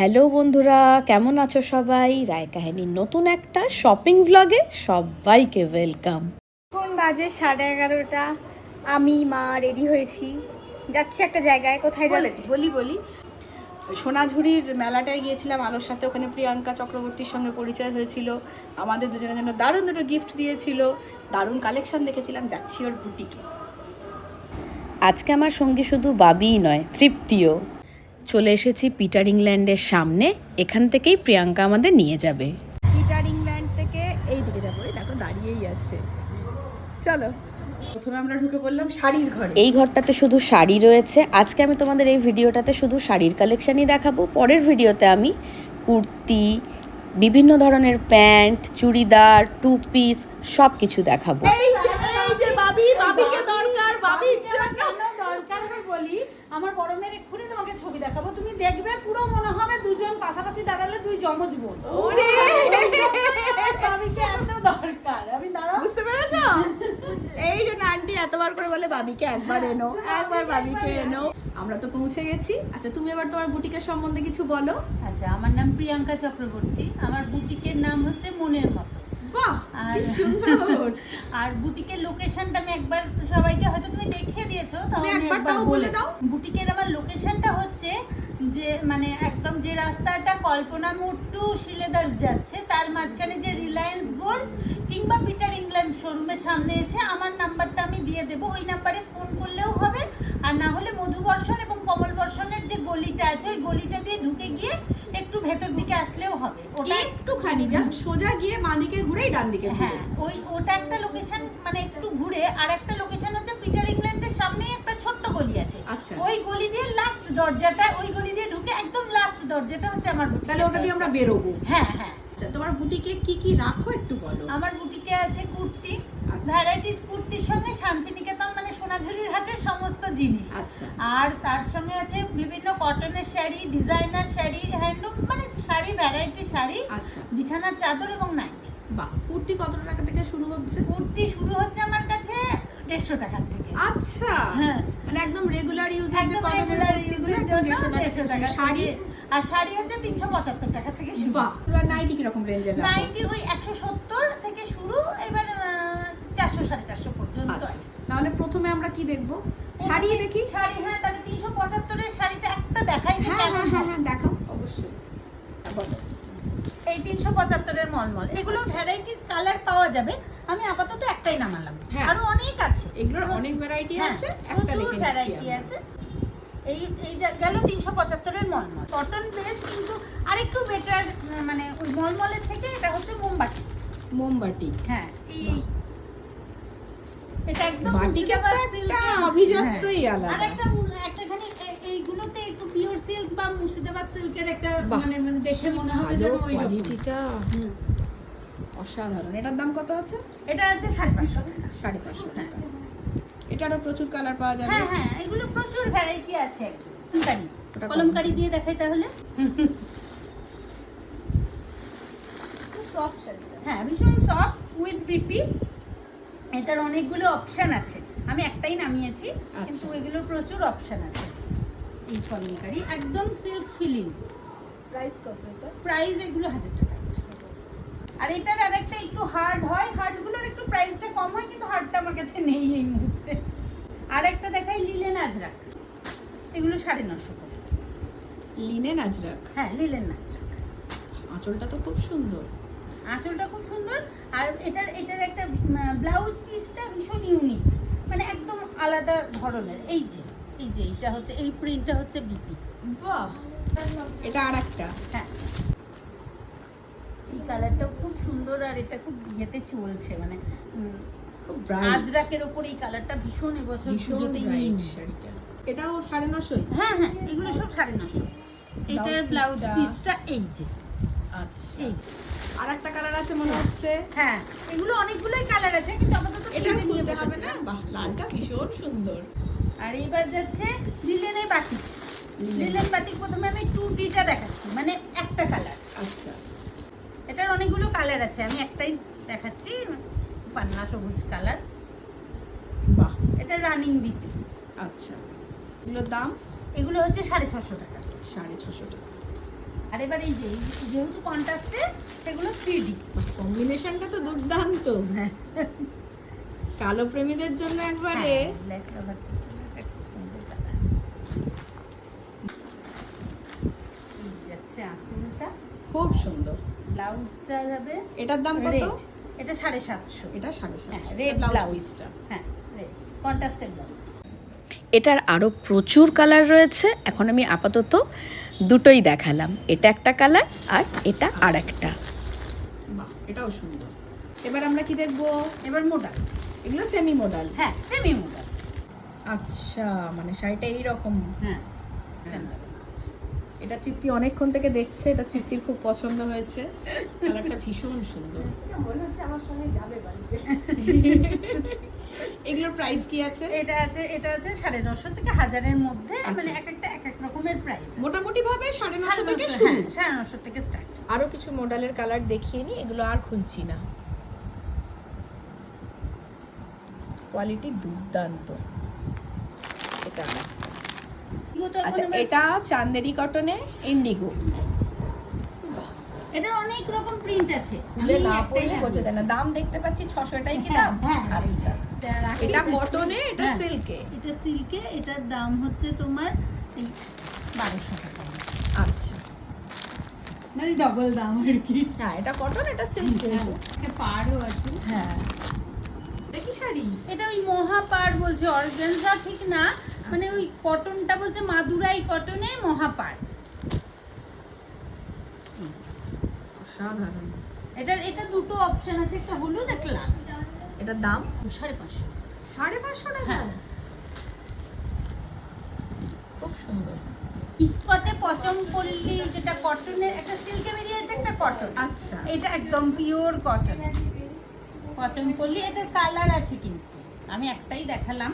Hello বন্ধুরা কেমন আছো সবাই? রায় কাহিনীর নতুন একটা শপিং ব্লগে সবাইকে ওয়েলকাম এখন বাজে সাড়ে এগারোটা। আমি মা রেডি হয়েছি। যাচ্ছি একটা জায়গায় কোথায় যাচ্ছি? বলি বলি। সোনাঝুরির মেলাটায় গিয়েছিলাম আলোর সাথে। ওখানে প্রিয়াঙ্কা চক্রবর্তীর সঙ্গে পরিচয় হয়েছিল। আমাদের দুজনের জন্য দারুণ দুটো গিফট দিয়েছিল। দারুণ কালেকশন দেখেছিলাম। যাচ্ছি ওর বুটিকে আজকে আমার সঙ্গী শুধু বাবিই নয় তৃপ্তিও। চলে এসেছি পিটার ইংল্যান্ডের সামনে। এখান থেকেই প্রিয়াঙ্কা আমাদের নিয়ে যাবে। পিটার ইংল্যান্ড থেকে এই দিকে যাব। দেখো দাঁড়িয়েই আছে। চলো। প্রথমে আমরা ঢুকে পড়লাম শাড়ির ঘরে। এই ঘরটাতে শুধু শাড়ি রয়েছে। আজকে আমি তোমাদের এই ভিডিওটাতে শুধু শাড়ির কালেকশনই দেখাবো। পরের ভিডিওতে আমি কুর্তি বিভিন্ন ধরনের প্যান্ট চুড়িদার টু পিস সব কিছু দেখাবো। এই যে- এই যে বাবি বাবিকে দরকার বাবির জন্য। দরকার? আমি বলি আমার বড় মেয়ের তোমাকে ছবি দেখাবো। তুমি দেখবে পুরো মনে হবে দুজন পাশাপাশি দাঁড়ালে দুই জমজ বোন। বাবিকে এত দরকার। আমি দাঁড়াও। বুঝতে পেরেছ? এই জন্য আন্টি এতবার করে বলে বাবিকে একবার এনো একবার বাবিকে এনো। আমরা তো পৌঁছে গেছি। আচ্ছা তুমি এবার তোমার বুটিকের সম্বন্ধে কিছু বলো। আচ্ছা আমার নাম প্রিয়াঙ্কা চক্রবর্তী। আমার বুটিকের নাম হচ্ছে মনের মতো। আর- বুটিকের লোকেশনটা আমি একবার সবাইকে হয়তো তুমি দেখিয়ে দিয়েছ একবার একবার বলে দাও। বুটিকের আমার লোকেশনটা হচ্ছে যে মানে একদম যে রাস্তাটা কল্পনা মোড় টু শিলেদার্স যাচ্ছে তার মাঝখানে যে রিলায়েন্স গোল্ড কিংবা পিটার ইংল্যান্ড শোরুমের সামনে এসে আমার নাম্বারটা আমি দিয়ে দেবো। ওই নাম্বারে ফোন করলেও হবে। আর না হলে মধুবর্ষণ এবং কমল বর্ষণের যে গলিটা আছে ওই গলিটা দিয়ে ঢুকে গিয়ে একটু ভেতর দিকে আসলেও হবে। ওটা একটুখানি জাস্ট সোজা গিয়ে মালিকে ঘুরেই ডান দিকে হ্যাঁ ওই ওটা একটা লোকেশন মানে একটু ঘুরে আর একটা লোকেশন হচ্ছে পিটার ইংল্যান্ডের সামনে একটা ছোট্ট গলি আছে। আচ্ছা। ওই গলি দিয়ে লাস্ট দরজাটা ওই গলি দিয়ে ঢুকে একদম লাস্ট দরজাটা হচ্ছে আমার তাহলে ওটা দিয়ে আমরা বেরোবো। হ্যাঁ হ্যাঁ। তোমার বুটিকে কি কি রাখো একটু বলো? আমার বুটিকে আছে কুর্তি আচ্ছা। ভ্যারাইটিস কুর্তির সঙ্গে শান্তিনিকেতন মানে সোনাঝুরির হাটের সমস্ত জিনিস। আচ্ছা। আর তার সঙ্গে আছে বিভিন্ন কটনের শাড়ি ডিজাইনার শাড়ি হ্যান্ডলুম মানে শাড়ি ভ্যারাইটি শাড়ি আচ্ছা। বিছানার চাদর এবং নাইট। বাহ কুর্তি কত টাকা থেকে শুরু হচ্ছে? কুর্তি শুরু হচ্ছে আমার কাছে দেড়শো টাকার থেকে। আচ্ছা। হ্যাঁ। মানে একদম রেগুলার ইউজ একদম কটনের regular কুর্তিগুলো use এর একদম জন্য 150 দেড়শো টাকা শাড়ি শাড়ি আর শাড়ি হচ্ছে তিনশো পঁচাত্তর টাকা থেকে শুরু। নাইটি কীরকম রেঞ্জের নাইটি ওই একশো সত্তর থেকে শুরু এবার চারশো সাড়ে চারশো পর্যন্ত আচ্ছা আছে। তাহলে প্রথমে আমরা কি দেখব? শাড়ি দেখি শাড়ি হ্যাঁ তাহলে তিনশো পঁচাত্তরের শাড়িটা একটা দেখাই হ্যাঁ হ্যাঁ হ্যাঁ হ্যাঁ। দেখাও অবশ্যই। এই তিনশো পঁচাত্তরের মলমল। এগুলো ভ্যারাইটিস কালার পাওয়া যাবে। আমি আপাতত একটাই নামালাম। হ্যাঁ। আরও অনেক আছে। এগুলোর অনেক ভ্যারাইটি হ্যাঁ, আছে প্রচুর ভ্যারাইটি আছে। এই এই গেল তিনশো পঁচাত্তরের মলমল। কটন বেস কিন্তু আরেকটু বেটার মানে ওই মলমলের থেকে এটা হচ্ছে মোমবাটি মোমবাটি হ্যাঁ এই এটা একদম বাটিকের একটা হ্যাঁ। আলাদা। আর একটা একটাখানি এইগুলোতে একটু পিওর সিল্ক বা মুর্শিদাবাদ সিল্কের একটা মানে মানে দেখে মনে হবে ভালো ওই কোয়ালিটিটা অসাধারণ। এটার দাম কত আছে? এটা আছে সাড়ে পাঁচশো সাড়ে পাঁচশো হ্যাঁ। টাকা। এটারও প্রচুর কালার পাওয়া যাবে। হ্যাঁ হ্যাঁ এগুলো প্রচুর ভ্যারাইটি আছে একদম। কলমকারি। কলমকারি দিয়ে দেখাই তাহলে। হ্যাঁ ভীষণ সফট উইথ বিপি এটার অনেকগুলো অপশন আছে। আমি একটাই নামিয়েছি কিন্তু আচ্ছা। এগুলোর প্রচুর অপশন আছে। এই কলমকারি একদম সিল্ক ফিলিং প্রাইস কত এটা? প্রাইস এগুলো হাজার টাকা। আর এটার আরেকটা একটু হার্ড হয়। হার্ডগুলোর একটু প্রাইসটা কম হয় কিন্তু হার্ডটা আমার কাছে নেই এই মুহূর্তে। আর একটা দেখাই লিলেন আজরাক। এগুলো সাড়ে নশো করে। লিনেন আজরাক? হ্যাঁ লিলেন আজরাক। আঁচলটা তো খুব সুন্দর। আঁচলটা খুব সুন্দর। আর এটার এটার একটা ব্লাউজ পিসটা ভীষণ ইউনিক মানে একদম আলাদা ধরনের। এই যে এই যে এইটা হচ্ছে এই প্রিন্টটা হচ্ছে বিপি বাহ! এটা আর একটা হ্যাঁ। এই কালারটাও খুব সুন্দর আর এটা খুব ইয়েতে চলছে। মানে আজরাকের ওপর এই কালারটা ভীষণ এবছর পুজোতে ইন শাড়িটা। এটাও সাড়ে নশোই? হ্যাঁ হ্যাঁ এগুলো সব সাড়ে নশো। এটার ব্লাউজ পিসটা এই যে। আচ্ছা। এই যে। আর একটা কালার আছে মনে হচ্ছে? হ্যাঁ এগুলো অনেকগুলোই কালার আছে কিন্তু আপাতত এটা নিয়ে হবে না? বাহ লালটা ভীষণ সুন্দর। আর এইবার যাচ্ছে লিলেনের বাটিক লিলেন বাটিক প্রথমে আমি টু ডিটা দেখাচ্ছি মানে একটা কালার আচ্ছা। এটার অনেকগুলো কালার আছে আমি একটাই দেখাচ্ছি। পান্না সবুজ কালার। বাহ। এটা রানিং বিপি আচ্ছা। এগুলোর দাম? এগুলো হচ্ছে সাড়ে ছশো টাকা। সাড়ে ছশো টাকা। আর এবার এই যে যেহেতু কন্ট্রাস্টে সেগুলো থ্রি ডি কম্বিনেশনটা তো দুর্দান্ত। হ্যাঁ। কালো প্রেমীদের জন্য একবারে। আঁচলটা। খুব সুন্দর। ব্লাউজটা যাবে এটার দাম কত? এটা সাড়ে সাতশো। এটা সাড়ে হ্যাঁ সাতশো। রেড ব্লাউজ ব্লাউজ হ্যাঁ রেড কন্ট্রাস্টেড ব্লাউজ এটার আরও প্রচুর কালার রয়েছে। এখন আমি আপাতত দুটোই দেখালাম। এটা একটা কালার আর এটা আর একটা বাহ এটাও সুন্দর। এবার আমরা কি দেখব? এবার মোটা এগুলো সেমি মডেল হ্যাঁ সেমি মোটা আচ্ছা মানে শাড়িটা এইরকম। হ্যাঁ এটা তৃপ্তি অনেকক্ষণ থেকে দেখছে এটা তৃপ্তির খুব পছন্দ হয়েছে। কালারটা ভীষণ সুন্দর। মনে হচ্ছে আমার সঙ্গে যাবে বাড়িতে। এগুলোর প্রাইস কি আছে? এটা আছে এটা আছে সাড়ে নশো থেকে হাজারের মধ্যে আচ্ছা। মানে এক একটা এক এক রকমের প্রাইস মোটামুটি ভাবে সাড়ে নশো থেকে সাড়ে নশো থেকে স্টার্ট আরও কিছু মডেলের কালার দেখিয়ে নি এগুলো আর খুলছি না। কোয়ালিটি দুর্দান্ত। এটা আচ্ছা এটা চান্দেরি কটনে ইন্ডিগো। এটার অনেক রকম প্রিন্ট আছে। খুলে না পড়লে বোঝা যায় না। দাম দেখতে পাচ্ছি ছশো এটাই কি হ্যাঁ, দাম? হ্যাঁ। আচ্ছা। এটা কটনে এটা হ্যাঁ। সিল্কে এটা সিল্কে এটার দাম হচ্ছে তোমার এই বারোশো টাকা। আচ্ছা। মানে ডবল দাম আর কি। হ্যাঁ এটা কটন এটা সিল্ক এটা পাড়ও আছে। হ্যাঁ। দেখি শাড়ি? এটা ওই মহাপাড় বলছে। অর্গানজা ঠিক না মানে ওই কটনটা বলছে মাদুরাই কটনে মহাপাড়। অসাধারণ। এটার এটা দুটো অপশন আছে একটা হলুদ একটা লাল। এটার দাম? সাড়ে পাঁচশো। সাড়ে পাঁচশো টাকা? হ্যাঁ। খুব সুন্দর। ইকতে পচম পল্লি যেটা কটনের একটা সিল্কে বেরিয়েছে একটা কটন আচ্ছা। এটা একদম পিওর কটন পচম পল্লি এটার কালার আছে কিন্তু। আমি একটাই দেখালাম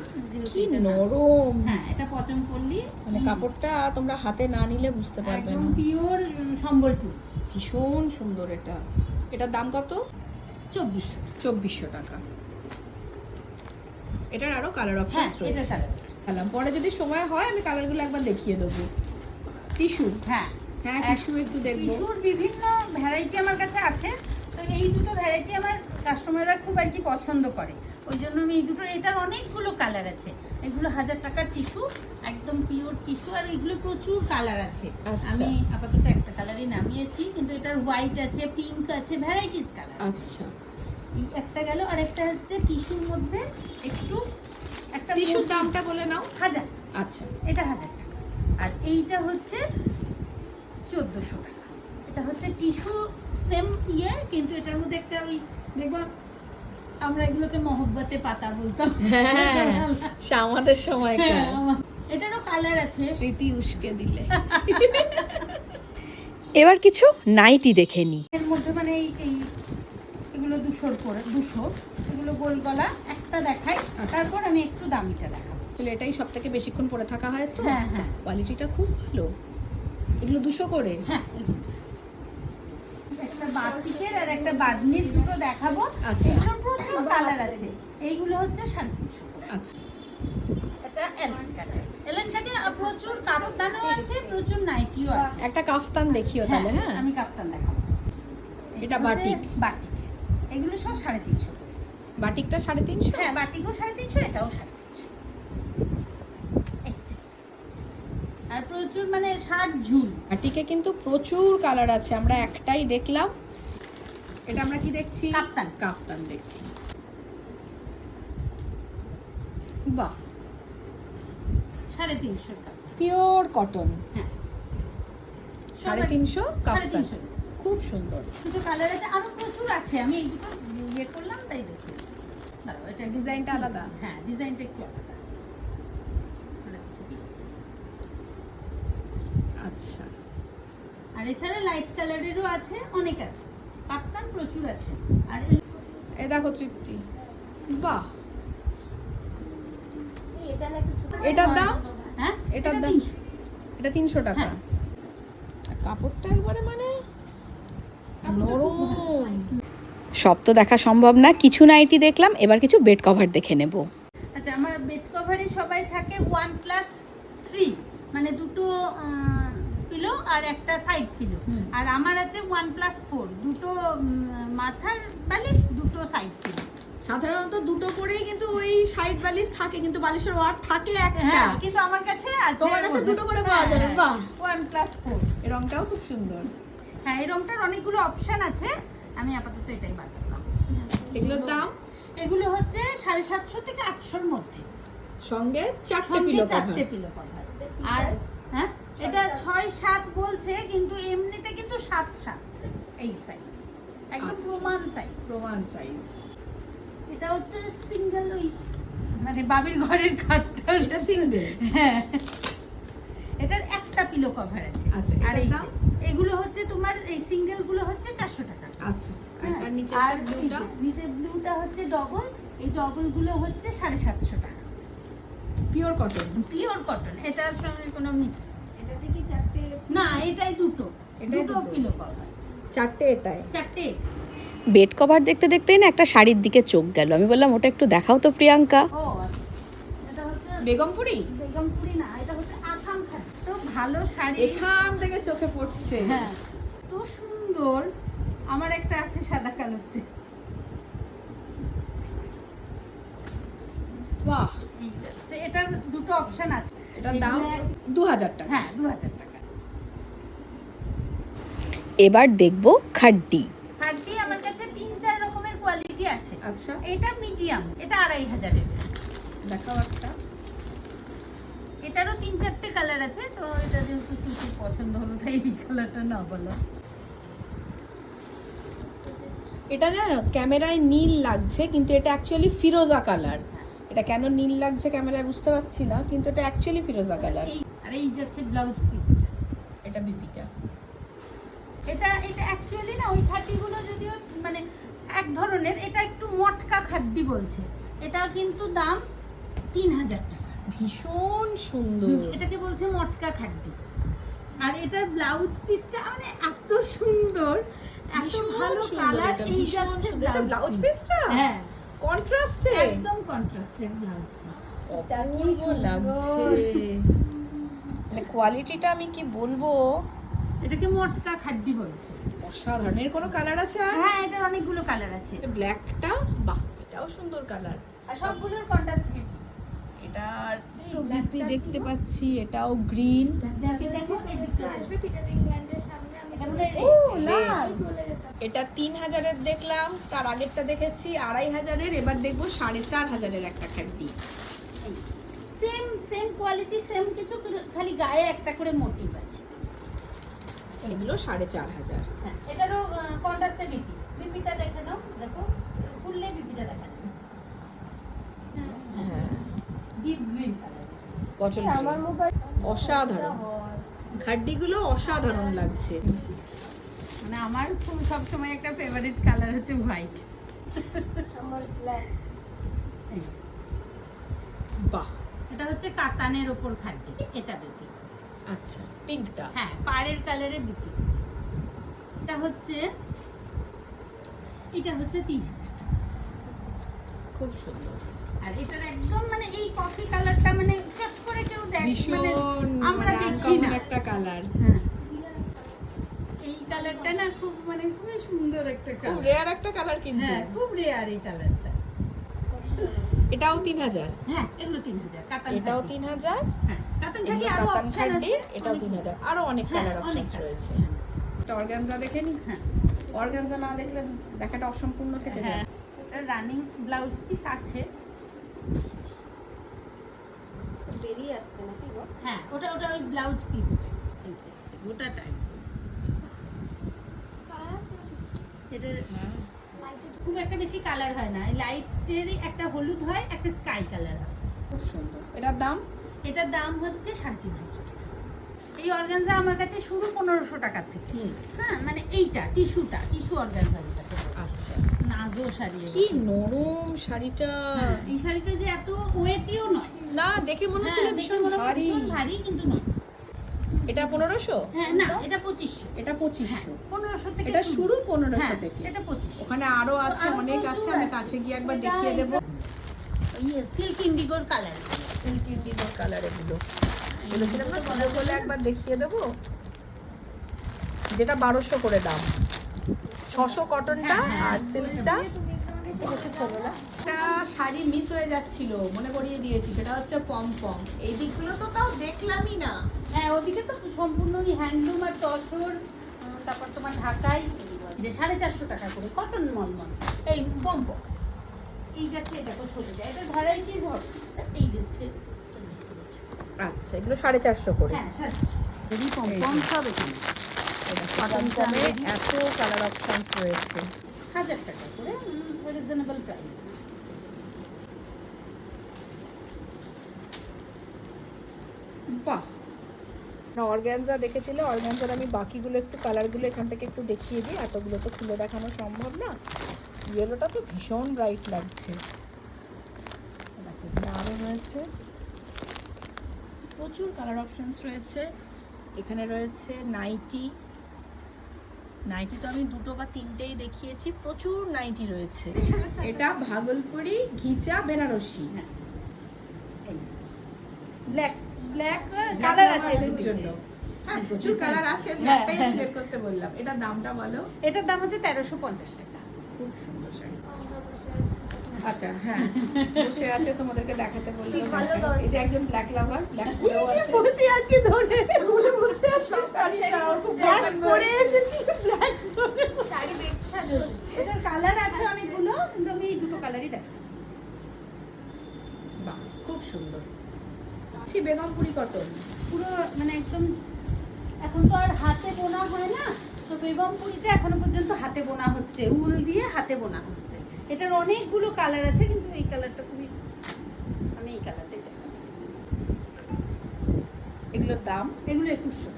কি নরম। হ্যাঁ এটা পচম পল্লি মানে কাপড়টা তোমরা হাতে না নিলে বুঝতে পারবে একদম পিওর সম্বলপুর। ভীষণ সুন্দর এটা। এটার দাম কত? চব্বিশশো। চব্বিশশো টাকা। এটার আরও কালার হ্যাঁ অপশন রয়েছে। কালার পরে যদি সময় হয় আমি কালারগুলো একবার দেখিয়ে দেবো। টিস্যু? হ্যাঁ। হ্যাঁ টিস্যু একটু দেখব। টিস্যুর বিভিন্ন ভ্যারাইটি আমার কাছে আছে। তো এই দুটো ভ্যারাইটি আমার কাস্টমাররা খুব আর কি পছন্দ করে। ওই জন্য আমি এই দুটোর এটার অনেকগুলো কালার আছে। এগুলো হাজার টাকার টিস্যু একদম পিওর টিস্যু আর এগুলো প্রচুর কালার আছে। আচ্ছা। আমি আপাতত একটা কালারই নামিয়েছি কিন্তু এটার হোয়াইট আছে পিঙ্ক আছে ভ্যারাইটিস কালার আচ্ছা। এই একটা গেল আর একটা হচ্ছে টিস্যুর মধ্যে একটু একটা টিস্যুর দামটা বলে নাও। হাজার। আচ্ছা। এটা হাজার টাকা। আর এইটা হচ্ছে চোদ্দোশো টাকা। এটা হচ্ছে টিস্যু সেম ইয়ে কিন্তু এটার মধ্যে একটা ওই দেখব আমরা এগুলোকে মহব্বতে পাতা বলতাম। সে আমাদের সময়কার। হ্যাঁ, এটারও কালার আছে। স্মৃতি উস্কে দিলে। এবার কিছু নাইটি দেখে নিই এর মধ্যে মানে এই এই এগুলো দুশোর করে দুশো। এগুলো গোল গলা। একটা দেখাই। তারপর আমি একটু দামিটা দেখাবো। তাহলে এটাই সব থেকে বেশিক্ষণ পরে থাকা হয় তো? হ্যাঁ, হ্যাঁ। কোয়ালিটিটা খুব ভালো। এগুলো দুশো করে? হ্যাঁ এগুলো। 200 একটা বাতিকের আর একটা বাদনির দুটো দেখাবো। আচ্ছা। প্রচুর কালার আছে। এইগুলো হচ্ছে সাড়ে তিনশো আচ্ছা। এটা এলেন কাটে এলেন কাটে প্রচুর আছে প্রচুর নাইটিও আছে। একটা কাফতান দেখিও তাহলে হ্যাঁ আমি কাপ্তান দেখাবো। এটা বাটিক। বাটিক। এগুলো সব সাড়ে তিনশো বাটিকটা সাড়ে তিনশো? হ্যাঁ বাটিকও সাড়ে তিনশো এটাও সাড়ে তিনশো এই যে। আর প্রচুর মানে ষাট ঝুল। বাটিকে কিন্তু প্রচুর কালার আছে আমরা একটাই দেখলাম। এটা আমরা কি দেখছি? কাপ্তান। কাফতান দেখছি। বাহ। সাড়ে তিনশোর কাপ পিওর কটন হ্যাঁ। সাড়ে তিনশো সাড়ে তিনশো খুব সুন্দর। দুটো কালার আছে আরও প্রচুর আছে আমি এই দুটো ইয়ে করলাম তাই দাঁড়াও এটা ডিজাইনটা আলাদা? হ্যাঁ ডিজাইনটা একটু আলাদা ওটা দেখিয়ে দিই। আচ্ছা আর এছাড়া লাইট কালারেরও আছে অনেক আছে। কাপ্তান প্রচুর আছে। আর এ- দেখো তৃপ্তি। বাহ। এটার দাম? হ্যাঁ এটার দাম? এটা তিনশো টাকা। হ্যাঁ। আর কাপড়টা একবারে মানে নরম। সব তো দেখা সম্ভব না। কিছু নাইটি দেখলাম এবার কিছু বেড কভার দেখে নেব। আচ্ছা আমার বেড কভারে সবাই থাকে ওয়ান প্লাস থ্রি মানে দুটো পিলো আর একটা সাইড পিলো আর আমার আছে ওয়ান প্লাস ফোর দুটো মাথার বালিশ দুটো সাইড পিলো সাধারণত দুটো করেই কিন্তু ওই সাইড বালিশ থাকে কিন্তু বালিশের ওয়াট থাকে একটা। হ্যাঁ কিন্তু আমার কাছে আছে তোমার কাছে দুটো করে পাওয়া যাবে, বাহ। ওয়ান প্লাস ফোর এই রংটাও খুব সুন্দর। হ্যাঁ এই রংটার অনেকগুলো অপশন আছে। আমি আপাতত এটাই বার করলাম। এগুলোর দাম? এগুলো হচ্ছে সাড়ে সাতশো থেকে আটশোর মধ্যে। সঙ্গে চারটে পিলো চারটে পিলো কভার আর হ্যাঁ? এটা ছয় সাত বলছে কিন্তু এমনিতে কিন্তু সাত সাত। এই সাইজ একদম আচ্ছা। প্রমাণ সাইজ প্রমাণ সাইজ এটা হচ্ছে সিঙ্গেল ওই মানে বাবির ঘরের খাটটার এটা সিঙ্গেল হ্যাঁ। এটার একটা পিলো কভার আছে। আচ্ছা, আর এই এগুলো হচ্ছে তোমার এই সিঙ্গেলগুলো হচ্ছে চারশো টাকা। আচ্ছা আর হ্যাঁ, নিচে আর ব্লুটা নিচে ব্লুটা হচ্ছে ডবল এই ডবলগুলো হচ্ছে সাড়ে সাতশো টাকা। পিওর কটন পিওর কটন এটার সঙ্গে কোনো মিক্স না এটাই দুটো। এটাই দুটো। পিলো কভার চারটে এটাই। চারটে বেড কভার দেখতে দেখতেই না একটা শাড়ির দিকে চোখ গেল। আমি বললাম ওটা একটু দেখাও তো প্রিয়াঙ্কা। ও আচ্ছা। বেগমপুরি? বেগমপুরি না এটা হচ্ছে আসাম তো ভালো শাড়ি। এখান থেকে চোখে পড়ছে। হ্যাঁ। তো সুন্দর। আমার একটা আছে সাদা কালোতে। বাহ। এই যাচ্ছে। এটার দুটো অপশন আছে। এটার দাম দু হাজার টাকা। হ্যাঁ দু হাজার টাকা। এবার দেখব খাড্ডি। খাড্ডি আমার কাছে তিন চার রকমের কোয়ালিটি আছে। আচ্ছা। এটা মিডিয়াম এটা আড়াই হাজারের। দেখাও একটা। এটারও তিন চারটে কালার আছে তো এটা যেহেতু সুতির পছন্দ হলো তাই এই কালারটা না বলো। এটা না ক্যামেরায় নীল লাগছে কিন্তু এটা অ্যাকচুয়ালি ফিরোজা কালার এটা কেন নীল লাগছে ক্যামেরায় বুঝতে পারছি না কিন্তু এটা অ্যাকচুয়ালি ফিরোজা কালার আর এই যাচ্ছে ব্লাউজ পিসটা এটা বিপিটা এটা এটা অ্যাকচুয়ালি না ওই খাটিগুলো যদিও মানে এক ধরনের এটা একটু মটকা খাড্ডি বলছে। এটা কিন্তু দাম তিন হাজার টাকা। ভীষণ সুন্দর। এটাকে বলছে মটকা খাড্ডি আর এটার ব্লাউজ পিসটা মানে এত সুন্দর এত ভালো কালার এই যাচ্ছে ব্লাউজ পিসটা হ্যাঁ। কন্ট্রাস্টে একদম কন্ট্রাস্টেড ব্লাউজ পিস অপূর্ব লাগছে মানে কোয়ালিটিটা আমি কি বলব এটাকে মটকা খাড্ডি বলছে অসাধারণ এর কোনো কালার আছে হ্যাঁ এটার অনেকগুলো কালার আছে এটা ব্ল্যাকটা বাহ এটাও সুন্দর কালার আর সবগুলোর কন্ট্রাস্ট এটা তো দেখতে পাচ্ছি এটাও গ্রিন দেখো দিকটা আসবে পিটার ইংল্যান্ডের সামনে এটা তিন হাজারের দেখলাম তার আগেরটা দেখেছি আড়াই হাজারের এবার দেখব সাড়ে চার হাজারের একটা khadi same same quality same কিছু খালি গায়ে একটা করে মোটিভ আছে। এগুলো সাড়ে চার হাজার। হ্যাঁ এটারও কন্ট্রাস্টের বিপি। বিপিটা দেখে নাও দেখো খুললে বিপিটা দেখা যাবে হ্যাঁ। ডিপ গ্রিন কালার পছন্দ আমার মোবাইল অসাধারণ। খাড্ডিগুলো অসাধারণ লাগছে। মানে আমার খুব সবসময় একটা ফেভারিট কালার হচ্ছে হোয়াইট বাহ। এটা হচ্ছে কাতানের ওপর খাড্ডি এটা বিপি আচ্ছা পিঙ্কটা? হ্যাঁ পাড়ের কালারে বিপি এটা হচ্ছে এটা হচ্ছে তিন হাজার টাকা। খুব সুন্দর। আর এটার একদম মানে এই কফি কালারটা মানে চট করে কেউ দেখ মানে আমরা দেখি না। একটা কালার হ্যাঁ। এই কালারটা না খুব মানে খুবই সুন্দর একটা খুব কালার রেয়ার একটা কালার কিন্তু। হ্যাঁ খুব রেয়ার এই কালারটা এটাও তিন হাজার। হ্যাঁ এগুলো কাতান এটাও হ্যাঁ কাতান আরও অপশন আছে। এটাও তিন হাজার। আরও অনেক হ্যাঁ কালার অপশন রয়েছে। এটা অর্গানজা দেখে নি? হ্যাঁ। অর্গানজা না দেখলে দেখাটা অসম্পূর্ণ থেকে যায় রানিং ব্লাউজ পিস আছে। বেরিয়ে আসছে নাকি গো হ্যাঁ ওটা ওটা ওই ব্লাউজ পিসটা এই যে গোটাটা একদম। এটার খুব একটা বেশি কালার হয় না। লাইটেরই একটা হলুদ হয় একটা স্কাই কালার হয়। খুব সুন্দর। এটার দাম? এটার দাম হচ্ছে সাড়ে তিন হাজার টাকা। এই অর্গানজা আমার কাছে শুরু পনেরোশো টাকার থেকে। হ্যাঁ মানে এইটা টিস্যুটা টিস্যু অর্গানজা শাড়ি কি নরম শাড়িটা। হ্যাঁ, এই শাড়িটা যে এত ওয়েটিও নয়। না দেখে মনে হ্যাঁ, হচ্ছিল ভীষণ মনে ভারী। ভারী কিন্তু নয়। এটা পনেরোশো? হ্যাঁ না এটা? পঁচিশশো। এটা পঁচিশশো। পনেরোশো থেকে এটা শুরু। পনেরোশো হ্যাঁ, থেকে। এটা পঁচিশশো। ওখানে আরও আছে অনেক আছে আমি কাছে গিয়ে একবার দেখিয়ে দেবো। ইয়ে সিল্ক ইন্ডিগোর কালার সিল্ক ইন্ডিগোর কালার এগুলো। বলেছিলাম না পুজো একবার দেখিয়ে দেবো। যেটা বারোশো করে দাম। ছশো কটনটা আর সিল্কটা। একটা শাড়ি মিস হয়ে যাচ্ছিল মনে করিয়ে দিয়েছি সেটা হচ্ছে পম পম এই দিকগুলো তো তাও দেখলামই না। হ্যাঁ ওদিকে তো সম্পূর্ণই হ্যান্ডলুম আর তসর তারপর তোমার ঢাকাই যে সাড়ে চারশো টাকা করে কটন মলমল। এই পম্প এই যাচ্ছে দেখো ছোট যায় এটা ভ্যারাইটিস হবে। এই যাচ্ছে আচ্ছা এগুলো সাড়ে চারশো করে। হ্যাঁ সাড়ে পম্পম সব এখানে। কটন এত কালার অপশনস রয়েছে। হাজার টাকা করে রিজনেবল প্রাইস বাহ। অর্গ্যানজা দেখেছিলে? অর্গ্যানজার আমি বাকিগুলো একটু কালারগুলো এখান থেকে একটু দেখিয়ে দিই। এতগুলো তো খুলে দেখানো সম্ভব না। ইয়েলোটা তো ভীষণ ব্রাইট লাগছে। দেখো আরও রয়েছে। প্রচুর কালার অপশনস রয়েছে। এখানে রয়েছে নাইটি নাইটি তো আমি দুটো বা তিনটেই দেখিয়েছি প্রচুর নাইটি রয়েছে। এটা Bhagalpuri ghicha Benarasi. Black black colour আছে এদের জন্য। হ্যাঁ প্রচুর কালার আছে ব্ল্যাকটাই বের করতে বললাম। এটা দামটা বলো? এটার দাম হচ্ছে তেরোশো পঞ্চাশ টাকা। খুব আচ্ছা হ্যাঁ। বসে আছে তোমাদেরকে দেখাতে বললাম কি ভালো দরজা। এই যে একজন ব্ল্যাক লাভার ব্ল্যাক পরেও আছে। বসে ধরে। বসে আছে খুব ব্ল্যাক পরে এসেছি ব্ল্যাক এটার কালার আছে অনেকগুলো কিন্তু আমি এই দুটো কালারই দেখ বাহ খুব সুন্দর। ছি বেগমপুরি কটন। পুরো মানে একদম এখন তো আর হাতে বোনা হয় না তো বেগমপুরিটা এখনও পর্যন্ত হাতে বোনা হচ্ছে। উল দিয়ে হাতে বোনা হচ্ছে। এটার অনেকগুলো কালার আছে কিন্তু এই কালারটা খুবই আমি এই কালারটাই দেখাবো এগুলোর দাম? এগুলো একুশশো।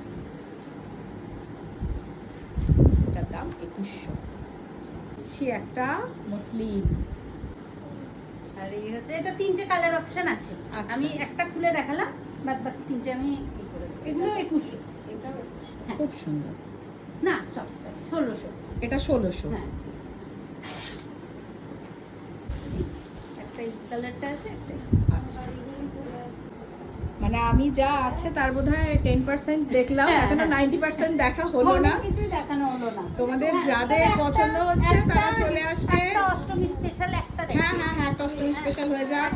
এটার দাম একুশশো। ছি একটা মসলিন আর এই হচ্ছে এটা তিনটে কালার অপশন আছে। আচ্ছা। আমি একটা খুলে দেখালাম বাদ বাকি তিনটে আমি এগুলো একুশশো। এটা হ্যাঁ। খুব সুন্দর। না সরি সরি ষোলোশো। এটা ষোলোশো। হ্যাঁ একটা এই কালারটা আছে একটা? এই। আচ্ছা। মানে আমি যা আছে তার বোধহয় টেন পার্সেন্ট দেখলাম হ্যাঁ, এখনও হ্যাঁ। নাইনটি পার্সেন্ট দেখা হলো না। কিছুই দেখানো হলো না। তোমাদের হ্যাঁ, যাদের পছন্দ হচ্ছে তারা চলে আসবে। একটা অষ্টমী স্পেশাল একটা হ্যাঁ হ্যাঁ হ্যাঁ টস্টমি স্পেশাল হয়ে যাক।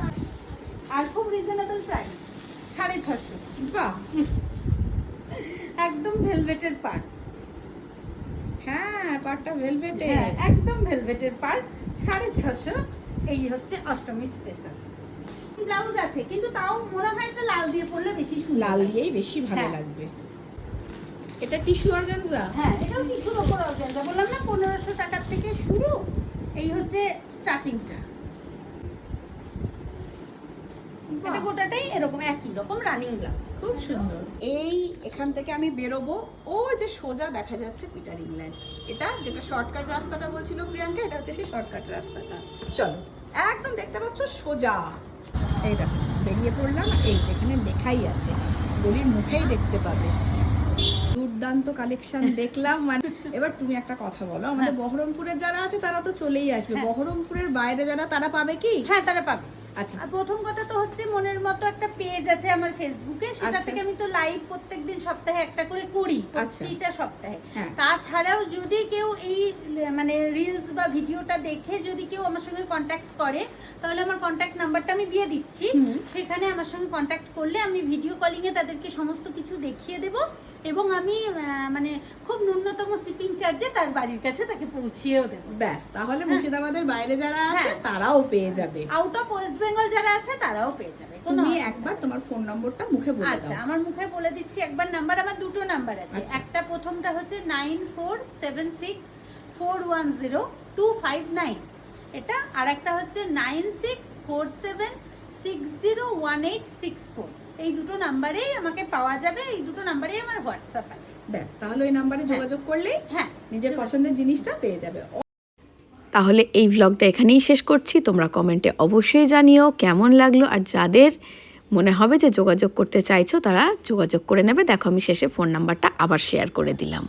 আর খুব রিজনেবল প্রাইস সাড়ে ছশো বাহ! একদম ভেলভেটের পার্ট হ্যাঁ পাটটা ভেলভেটে হ্যাঁ একদম ভেলভেটের পার্ট সাড়ে ছশো এই হচ্ছে অষ্টমী স্পেশাল ব্লাউজ আছে কিন্তু তাও মনে হয় একটা লাল দিয়ে পরলে বেশি সুন্দর লাল দিয়েই বেশি ভালো হ্যাঁ। লাগবে। এটা টিস্যু অর্গানজা হ্যাঁ এটাও টিস্যুর ওপর অর্গানজা বললাম না পনেরোশো টাকার থেকে শুরু। এই হচ্ছে স্টার্টিংটা এটা গোটাটাই এরকম একই রকম রানিং ব্লাউজ খুব সুন্দর। এই এখান থেকে আমি বেরোবো। ও যে সোজা দেখা যাচ্ছে পিটার ইংল্যান্ড এটা যেটা শর্টকাট রাস্তাটা বলছিল প্রিয়াঙ্কা এটা হচ্ছে সেই শর্টকাট রাস্তাটা। চলো একদম দেখতে পাচ্ছ সোজা। এই দেখো বেরিয়ে পড়লাম। এই যেখানে লেখাই আছে। গলির মুখেই দেখতে পাবে। দুর্দান্ত কালেকশন দেখলাম। মানে এবার তুমি একটা কথা বলো। আমাদের বহরমপুরের যারা আছে তারা তো চলেই আসবে। হ্যাঁ। বহরমপুরের বাইরে যারা তারা পাবে কি? হ্যাঁ তারা পাবে। আচ্ছা আর প্রথম কথা তো হচ্ছে মনের মতো একটা পেজ আছে আমার ফেসবুকে সেটা আচ্ছা। থেকে আমি তো লাইভ প্রত্যেকদিন সপ্তাহে একটা করে করি আচ্ছা। প্রতিটা সপ্তাহে হ্যাঁ। তাছাড়াও যদি কেউ এই মানে রিলস বা ভিডিওটা দেখে যদি কেউ আমার সঙ্গে কন্ট্যাক্ট করে তাহলে আমার কন্ট্যাক্ট নাম্বারটা আমি দিয়ে দিচ্ছি সেখানে আমার সঙ্গে কন্ট্যাক্ট করলে আমি ভিডিও কলিং এ তাদেরকে সমস্ত কিছু দেখিয়ে দেব এবং আমি মানে খুব ন্যূনতম শিপিং চার্জে তার বাড়ির কাছে তাকে পৌঁছিয়েও দেবো। ব্যাস তাহলে মুর্শিদাবাদের বাইরে যারা আছে হ্যাঁ। তারাও পেয়ে যাবে। আউট অফ ওয়েস্ট বেঙ্গল যারা আছে তারাও পেয়ে যাবে তুমি একবার তোমার ফোন নম্বরটা মুখে বলে আচ্ছা আমার মুখে বলে দিচ্ছি একবার নাম্বার আমার দুটো নাম্বার আছে। আচ্ছা। একটা প্রথমটা হচ্ছে nine four seven six four one zero two five nine এটা আর একটা হচ্ছে nine six four seven six zero one eight six four এই দুটো নাম্বারেই আমাকে পাওয়া যাবে এই দুটো নাম্বারেই আমার হোয়াটসঅ্যাপ আছে। ব্যাস তাহলে ওই নাম্বারে যোগাযোগ করলেই হ্যাঁ নিজের পছন্দের জিনিসটা পেয়ে যাবে। তাহলে এই ভ্লগটা এখানেই শেষ করছি। তোমরা কমেন্টে অবশ্যই জানিও কেমন লাগল আর যাদের মনে হবে যে যোগাযোগ করতে চাইছো তারা যোগাযোগ করে নেবে। দেখো আমি শেষে ফোন নাম্বারটা আবার শেয়ার করে দিলাম।